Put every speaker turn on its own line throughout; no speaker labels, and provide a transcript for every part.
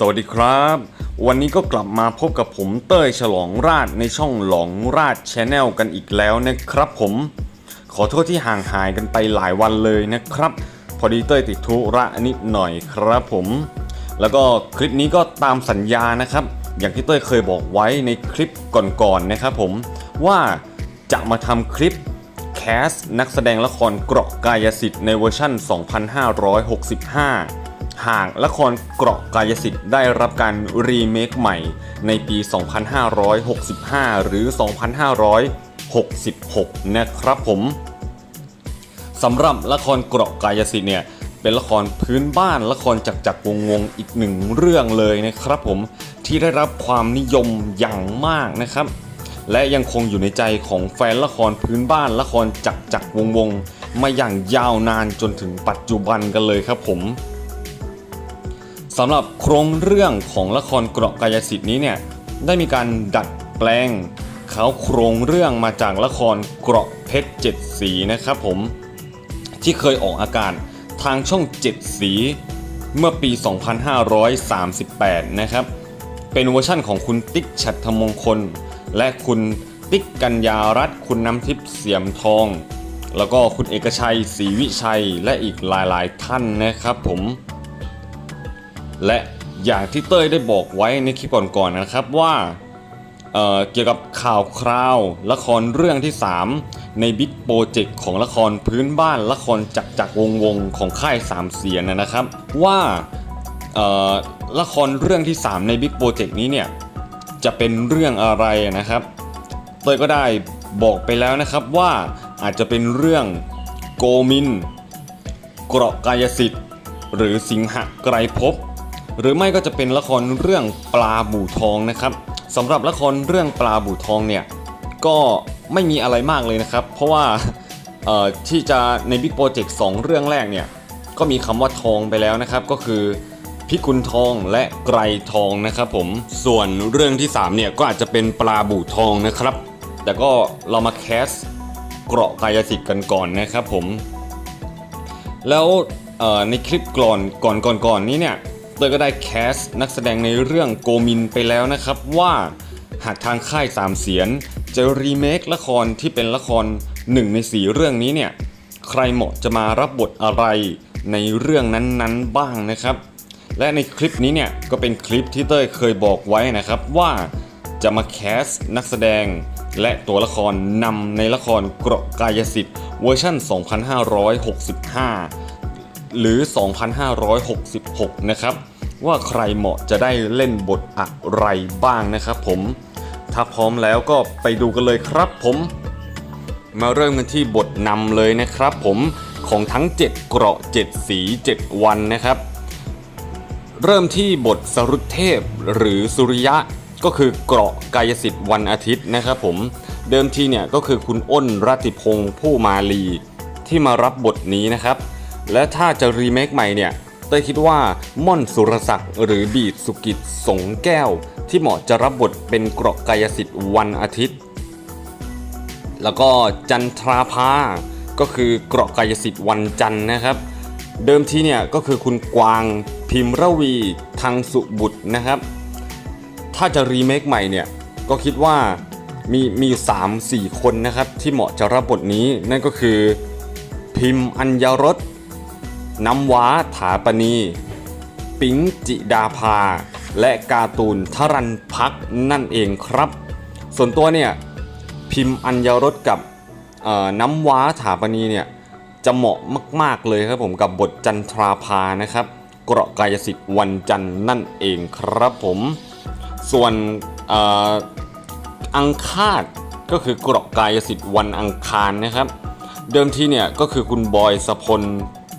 สวัสดีครับ วันนี้ก็กลับมาพบกับผมเต้ยฉลองราชในช่องหลองราชชแนลกันอีกแล้วนะครับผม ขอโทษที่ห่างหายกันไปหลายวันเลยนะครับ พอดีเต้ยติดธุระนิดหน่อยครับผม แล้วก็คลิปนี้ก็ตามสัญญานะครับ อย่างที่เต้ยเคยบอกไว้ในคลิปก่อนๆนะครับผมว่าจะมาทำคลิปแคสนักแสดงละครเกราะกายสิทธิ์ในเวอร์ชั่น 2565 หากละครเกราะกายสิทธิ์ได้รับการรีเมคใหม่ในปี 2565 หรือ 2566 นะครับผมสำหรับละครเกราะกายสิทธิ์เนี่ยเป็นละครพื้นบ้านละครจักจักรวงวงอีกหนึ่งเรื่องเลยนะครับผมที่ได้รับความนิยมอย่างมากนะครับ และยังคงอยู่ในใจของแฟนละครพื้นบ้านละครจักจักรวงวงมาอย่างยาวนานจนถึงปัจจุบันกันเลยครับผม สำหรับโครงเรื่องของละครเกราะกายสิทธิ์นี้เนี่ยได้มีการดัดแปลงเขาโครงเรื่องมาจากละครเกราะเพชรเจ็ดสีนะครับผมที่เคยออกอากาศทางช่อง7สีเมื่อปี 2538 นะครับ เป็นเวอร์ชั่นของคุณติ๊กฉัตรมงคล และคุณติ๊กกัญญารัตน์คุณน้ำทิพย์เสียมทอง แล้วก็คุณเอกชัยศรีวิชัยและอีกหลายๆ ท่านนะครับผม และอย่างที่เต้ยได้บอกไว้ในคลิปก่อนๆนะครับว่าเเกี่ยวกับข่าวคราวละครเรื่องที่ 3 ในบิ๊กโปรเจกต์ของละครพื้นบ้านละครจักจักรวงวงของค่ายสามเสียนนะครับ ว่าละครเรื่องที่ 3 ในบิ๊กโปรเจกต์นี้เนี่ยจะเป็นเรื่องอะไรนะครับ เต้ยก็ได้บอกไปแล้วนะครับว่าอาจจะเป็นเรื่องโกมิน เกราะกายสิทธิ์ หรือสิงหไกรภพ หรือไม่ก็จะเป็นละครเรื่องปลาบู่ทองนะครับสำหรับละครเรื่องปลาบู่ทองเนี่ยก็ไม่มีอะไรมากเลยนะครับ เพราะว่าที่จะในบิ๊กโปรเจกต์สเรื่องแรกเนี่ยก็มีคำว่าทองไปแล้วนะครับ ก็คือพิกุลทองและไกรทองนะครับผมส่วนเรื่องที่3เนี่ยก็อาจจะเป็นปลาบู่ทองนะครับ แต่ก็เรามาแคสเกราะกายสิทธิ์กันก่อนนะครับผม แล้วในคลิปก่อนก่อนก่อนก่อนนี้เนี่ย เตยก็ได้แคสนักแสดงในเรื่องโกมินไปแล้วนะครับว่าหากทางค่ายสามเสียนจะรีเมคละครที่เป็นละครหนึ่งในสีเรื่องนี้เนี่ยใครเหมาะจะมารับบทอะไรในเรื่องนั้นๆบ้างนะครับ และในคลิปนี้เนี่ยก็เป็นคลิปที่เต้ยเคยบอกไว้นะครับว่าจะมาแคสนักแสดงและตัวละครนำในละครเกราะกายสิทธิ์เวอร์ชัน2565 หรือ 2566 นะครับ ว่าใครเหมาะจะได้เล่นบทอะไรบ้างนะครับผม ถ้าพร้อมแล้วก็ไปดูกันเลยครับผม มาเริ่มกันที่บทนำเลยนะครับผมของทั้ง 7 เกราะ 7 สี 7 วันนะครับ เริ่มที่บทสรุตเทพหรือสุริยะก็คือเกราะกายสิทธิ์วันอาทิตย์นะครับผมเดิมทีเนี่ยก็คือคุณอ้นรัติพงศ์ผู้มาลีที่มารับบทนี้นะครับ และถ้าจะรีเมคใหม่เนี่ยเต้คิดว่าม่อนสุรศักดิ์หรือบีดสุกิจสงแก้ว ที่เหมาะจะรับบทเป็นเกราะกายสิทธิ์วันอาทิตย์ แล้วก็จันทราภาก็คือเกราะกายสิทธิ์วันจันทร์นะครับ เดิมทีเนี่ยก็คือคุณกวางพิมระวีทางสุบุตรนะครับ ถ้าจะรีเมคใหม่เนี่ยก็คิดว่ามีมีอยู่3 4 คนนะครับที่เหมาะจะรับบทนี้นั่นก็คือพิมพ์อัญญรส น้ำว้าถาปณี ปิงจิดาภา และการ์ตูนทรันพักนั่นเองครับ ส่วนตัวเนี่ยพิมพ์อัญญรสกับน้ำว้าถาปณีเนี่ยจะเหมาะมาก ๆ เลยครับผมกับบทจันทราภานะครับ เกราะกายสิทธิ์วันจันทร์นั่นเองครับผม ส่วนอ่ออังคาดก็คือเกราะกายสิทธิ์วันอังคารนะครับ เดิมทีเนี่ยก็คือคุณบอยสพล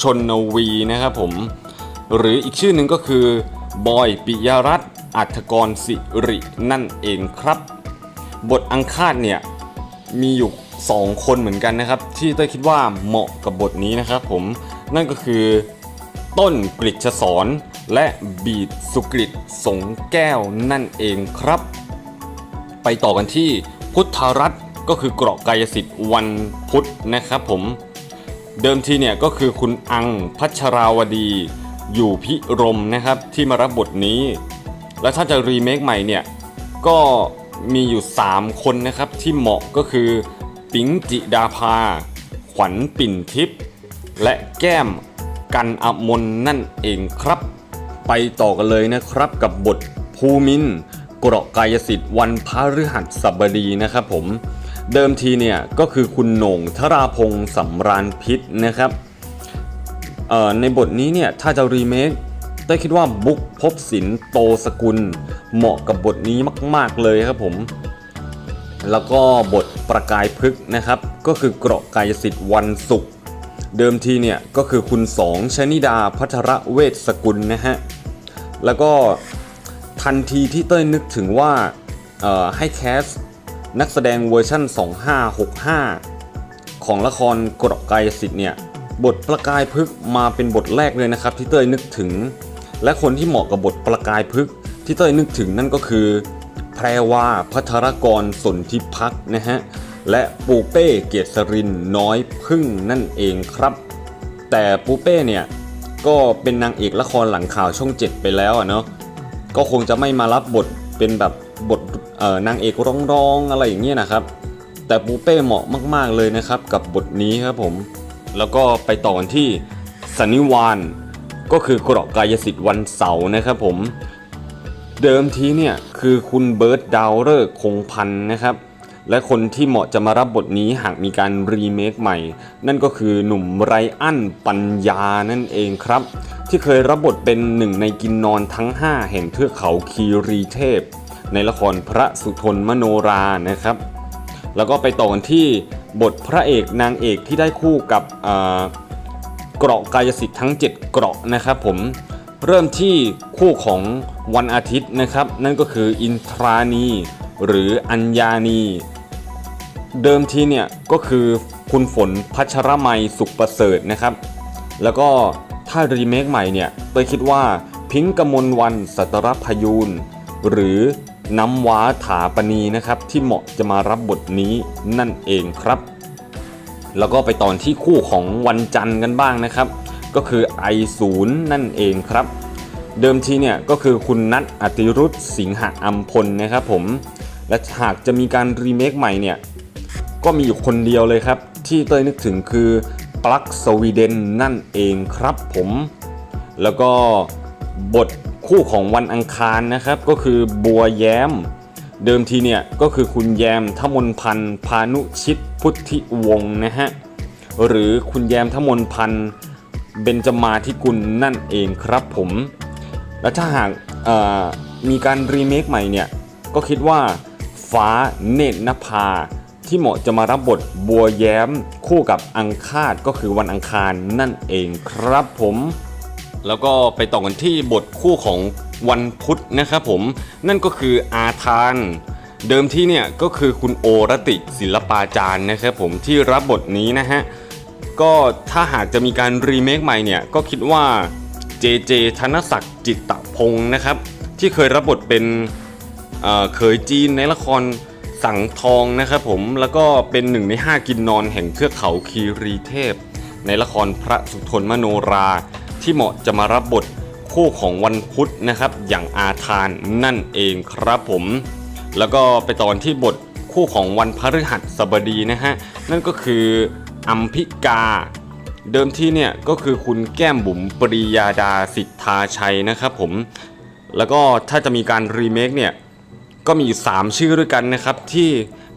ชนนวีนะครับผม หรืออีกชื่อหนึ่งก็คือบอยปิยรัตน์อัฐกรสิรินั่นเองครับ บทอังคาดเนี่ยมีอยู่ 2 คนเหมือนกันนะครับ ที่เต้ยคิดว่าเหมาะกับบทนี้นะครับผมนั่นก็คือต้นกฤษสอนและบีดสุกฤตสงแก้วนั่นเองครับ ไปต่อกันที่พุทธรัตน์ก็คือเกราะกายสิทธิ์วันพุธนะครับผม เดิมทีเนี่ยก็คือคุณอังพัชราวดีอยู่พิรมนะครับที่มารับบทนี้ แล้วถ้าจะรีเมคใหม่เนี่ยก็มีอยู่ 3 คนนะครับที่เหมาะก็คือ ปิงจิดาภา ขวัญปิ่นทิพย์และแก้มกันอมนนั่นเองครับ ไปต่อกันเลยนะครับกับบทภูมินทร์เกราะกายสิทธิ์วันพฤหัสบดีนะครับผม เดิมทีเนี่ยก็คือคุณโหน่งธราพงศ์สำราญพิษนะครับในบทนี้เนี่ยถ้าจะรีเมคเต้คิดว่าบุ๊กภพบสินโตสกุล เหมาะกับบทนี้มาก ๆเลยครับผม แล้วก็บทประกายพฤกษ์นะครับ ก็คือเกราะกายสิทธิ์วันศุกร์เดิมทีเนี่ยก็คือคุณสองชนิดาพัทระเวชสกุลนะฮะ แล้วก็ทันทีที่เต้ยนึกถึงว่าให้แคส นักแสดงเวอร์ชั่น 2565 ของละครกราะกายสิทธิ์เนี่ยบทประกายพฤกษ์มาเป็นบทแรกเลยนะครับที่เต้ยนึกถึง และคนที่เหมาะกับบทประกายพฤกษ์ที่เต้ยนึกถึงนั่นก็คือแพรวาพัทรกรสนธิพักนะฮะและปูเป้เกียรติสรินน้อยพึ่งนั่นเองครับ แต่ปูเป้เนี่ยก็เป็นนางเอกละครหลังข่าวช่อง 7 ไปแล้วอะเนาะก็คงจะไม่มารับบทเป็นแบบ บทนางเอกร้องๆอะไรอย่างเงี้ยนะครับ แต่ปูเป้เหมาะมาก ๆเลยนะครับ กับบทนี้ครับผม แล้วก็ไปต่อกันที่สันนิวานก็คือเกราะกายสิทธิ์วันเสาร์นะครับผม เดิมทีเนี่ยคือคุณเบิร์ตดาวเรอร์คงพันนะครับ และคนที่เหมาะจะมารับบทนี้หากมีการรีเมคใหม่ นั่นก็คือหนุ่มไรอันปัญญานั่นเองครับ ที่เคยรับบทเป็นหนึ่งในกินนอนทั้ง 5 แห่งเทือกเขาคีรีเทพ ในละครพระสุทนมโนรานะครับ แล้วก็ไปต่อกันที่บทพระเอกนางเอกที่ได้คู่กับเกราะกายสิทธิ์ทั้ง 7 เกราะนะครับผมเริ่มที่คู่ของวันอาทิตย์นะครับ นั่นก็คืออินทรานี หรืออัญญานี เดิมทีเนี่ยก็คือคุณฝนพัชรมัยสุขประเสริฐนะครับ แล้วก็ถ้ารีเมคใหม่เนี่ยเตยคิดว่าพิงค์กมลวันสัตรพยูนหรือ น้ำว้าถาปณีนะครับ ที่เหมาะจะมารับบทนี้นั่นเองครับ แล้วก็ไปตอนที่คู่ของวันจันทร์กันบ้างนะครับ ก็คือไอศูนย์นั่นเองครับ เดิมทีเนี่ยก็คือคุณนัทอติรุธสิงหอัมพลนะครับผมและหากจะมีการรีเมคใหม่เนี่ยก็มีอยู่คนเดียวเลยครับ ที่เต้ยนึกถึงคือปลั๊กสวีเดนนั่นเองครับผม แล้วก็บท คู่ของวันอังคารนะครับ ก็คือบัวแย้ม เดิมทีเนี่ยก็คือคุณแยมทมนพันธ์พานุชิตพุทธิวงศ์นะฮะหรือคุณแยมทมนพันธ์เบญจมาธิกุลนั่นเองครับผม และถ้าหากมีการรีเมคใหม่เนี่ยก็คิดว่าฟ้าเนตรนภาที่เหมาะจะมารับบทบัวแย้มคู่กับอังคาดก็คือวันอังคารนั่นเองครับผม แล้วก็ไปต่อกันที่บทคู่ของวันพุธนะครับผมนั่นก็คืออาทาน เดิมที่เนี่ยก็คือคุณโอรติศิลปาจารย์นะครับผมที่รับบทนี้นะฮะก็ถ้าหากจะมีการรีเมคใหม่เนี่ยก็คิดว่าเจเจธนศักดิ์จิตตพงศ์นะครับ ที่เคยรับบทเป็นเขยจีนในละครสังทองนะครับผมแล้วก็เป็นหนึ่งในห้ากินนอนแห่งเทือกเขาคีรีเทพ ในละครพระสุทนมโนรา ที่เหมาะจะมารับบทคู่ของวันพุธนะครับ อย่างอาทานนั่นเองครับผม แล้วก็ไปตอนที่บทคู่ของวันพฤหัสบดีนะฮะนั่นก็คืออัมพิกา เดิมที่เนี่ยก็คือคุณแก้มบุ๋มปริยาดาสิทธาชัยนะครับผม แล้วก็ถ้าจะมีการรีเมคเนี่ยก็มีอยู่3ชื่อด้วยกันนะครับที่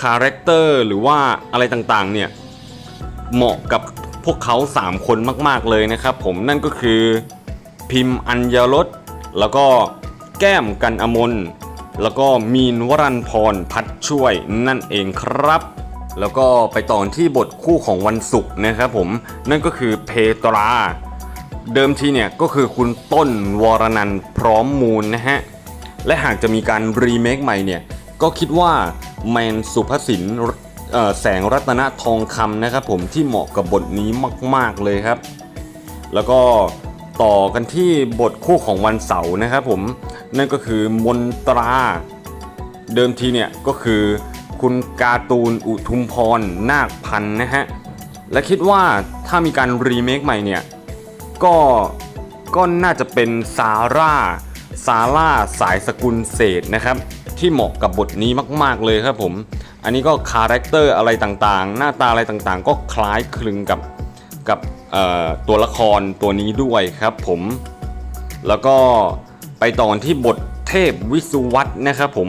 คาแรคเตอร์หรือว่าอะไรต่างๆเนี่ยเหมาะกับ พวกเขา 3 คนมาก ๆ เลยนะครับ ผมนั่นก็คือพิมพ์อัญญรสแล้วก็แก้มกันอมนแล้วก็มีนวรันพรพัดช่วยนั่นเองครับ แล้วก็ไปต่อที่บทคู่ของวันศุกร์นะครับผมนั่นก็คือเพตรา เดิมทีเนี่ยก็คือคุณต้นวรนันพร้อมมูลนะฮะ และหากจะมีการรีเมคใหม่เนี่ย ก็คิดว่าแมนสุภสิน แสงรัตนทองคำนะครับผมที่เหมาะกับบทนี้มาก ๆเลยครับ แล้วก็ต่อกันที่บทคู่ของวันเสาร์นะครับผมนั่นก็คือมนตราเดิมทีเนี่ยก็คือคุณกาตูนอุทุมพรนาคพันธ์นะฮะและคิดว่าถ้ามีการรีเมคใหม่เนี่ยก็ก็น่าจะเป็นซาร่าซาร่าสายสกุลเศษนะครับ ที่เหมาะกับบทนี้มาก ๆเลยครับผม อันนี้ก็คาแรคเตอร์อะไรต่างๆ หน้าตาอะไรต่างๆ ก็คล้ายคลึงกับกับตัวละครตัวนี้ด้วยครับผม แล้วก็ไปต่อที่บทเทพวิสุวัตนะครับผม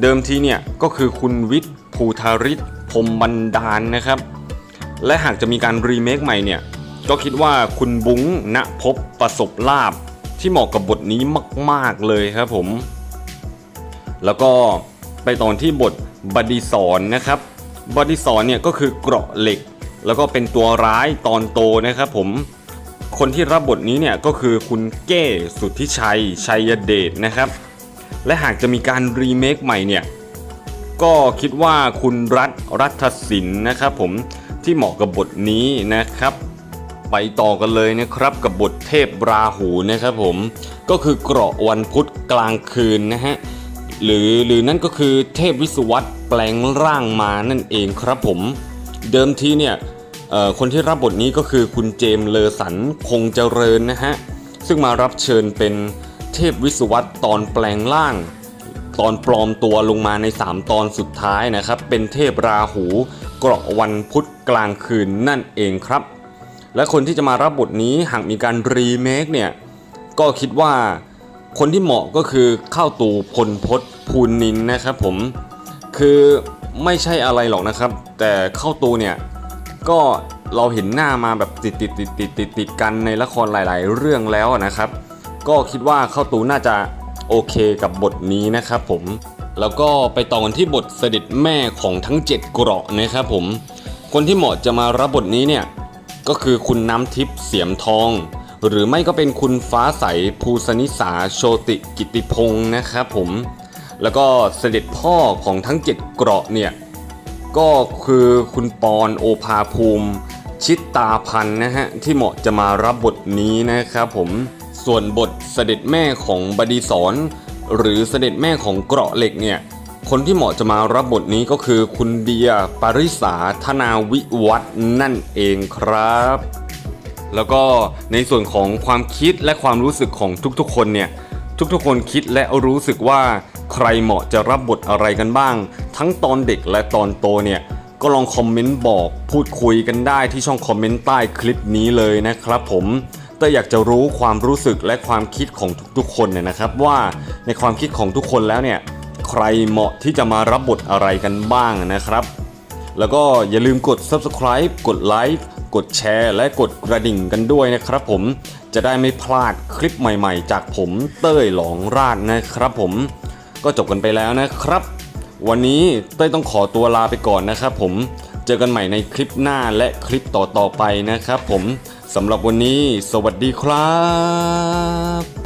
เดิมทีเนี่ยก็คือคุณวิทย์ภูธาริศพรมบันดาลนะครับ และหากจะมีการรีเมคใหม่เนี่ย ก็คิดว่าคุณบุ้งณพบประสบลาบที่เหมาะกับบทนี้มาก ๆเลยครับผม แล้วก็ ไปตอนที่บทบดีสอนนะครับบดีสอนเนี่ยก็คือเกราะเหล็ก แล้วก็เป็นตัวร้ายตอนโตนะครับผมคนที่รับบทนี้เนี่ยก็คือคุณเก้สุทธิชัย ชัยเดชนะครับ และหากจะมีการรีเมคใหม่เนี่ยก็คิดว่าคุณรัฐรัฐศิลป์นะครับผมที่เหมาะกับบทนี้นะครับ ไปต่อกันเลยนะครับกับบทเทพราหูนะครับผมก็คือเกราะวันพุธกลางคืนนะฮะ หรือหรือนั่นก็คือเทพวิสุวัตแปลงร่างมานั่นเองครับผม เดิมทีเนี่ยคนที่รับบทนี้ก็คือคุณเจมส์เลอสันคงเจริญนะฮะ ซึ่งมารับเชิญเป็นเทพวิสุวัตตอนแปลงร่าง ตอนปลอมตัวลงมาใน 3 ตอนสุดท้ายนะครับ เป็นเทพราหูเกราะวันพุธกลางคืนนั่นเองครับ และคนที่จะมารับบทนี้หากมีการรีเมคเนี่ยก็คิดว่า คนที่เหมาะก็คือข้าวตู่พลพศภูนินนะครับผมคือไม่ใช่อะไรหรอกนะครับ แต่ข้าวตูเนี่ยก็เราเห็นหน้ามาแบบติดติดติดติดติดติดกันในละครหลาย ๆ เรื่องแล้วนะครับ ก็คิดว่าข้าวตูน่าจะโอเคกับบทนี้นะครับผมแล้วก็ไปต่อกันที่บทเสด็จแม่ของทั้ง 7 เกราะนะครับผมคนที่เหมาะจะมารับบทนี้เนี่ยก็คือคุณน้ำทิพย์เสียมทอง หรือไม่ก็เป็นคุณฟ้าใสภูสนิสาโชติกิติพงศ์นะครับผม แล้วก็เสด็จพ่อของทั้ง 7 เกราะเนี่ย ก็คือคุณปอนโอภาภูมิ ชิตตาพันนะฮะ ที่เหมาะจะมารับบทนี้นะครับผม ส่วนบทเสด็จแม่ของบดีสอนหรือเสด็จแม่ของเกราะเหล็กเนี่ยคนที่เหมาะจะมารับบทนี้ก็คือคุณเดียปริสาธนาวิวัฒน์นั่นเองครับ แล้วก็ในส่วนของความคิดและความรู้สึกของทุกๆ คนเนี่ยทุกๆ คนคิดและรู้สึกว่าใครเหมาะจะรับบทอะไรกันบ้าง ทั้งตอนเด็กและตอนโตเนี่ยก็ลองคอมเมนต์บอกพูดคุยกันได้ที่ช่องคอมเมนต์ใต้คลิปนี้เลยนะครับผมแต่อยากจะรู้ความรู้สึกและความคิดของทุกๆ คนเนี่ยนะครับ ว่าในความคิดของทุกคนแล้วเนี่ยใครเหมาะที่จะมารับบทอะไรกันบ้างนะครับ แล้วก็อย่าลืมกด subscribe กดไลค์ กดแชร์และกดกระดิ่งกันด้วยนะครับผมจะได้ไม่พลาดคลิปใหม่ๆ จากผมเต้ยหลองราดนะครับผมก็จบกันไปแล้วนะครับ วันนี้เต้ยต้องขอตัวลาไปก่อนนะครับผมเจอกันใหม่ในคลิปหน้าและคลิปต่อๆไปนะครับผมสำหรับวันนี้ สวัสดีครับ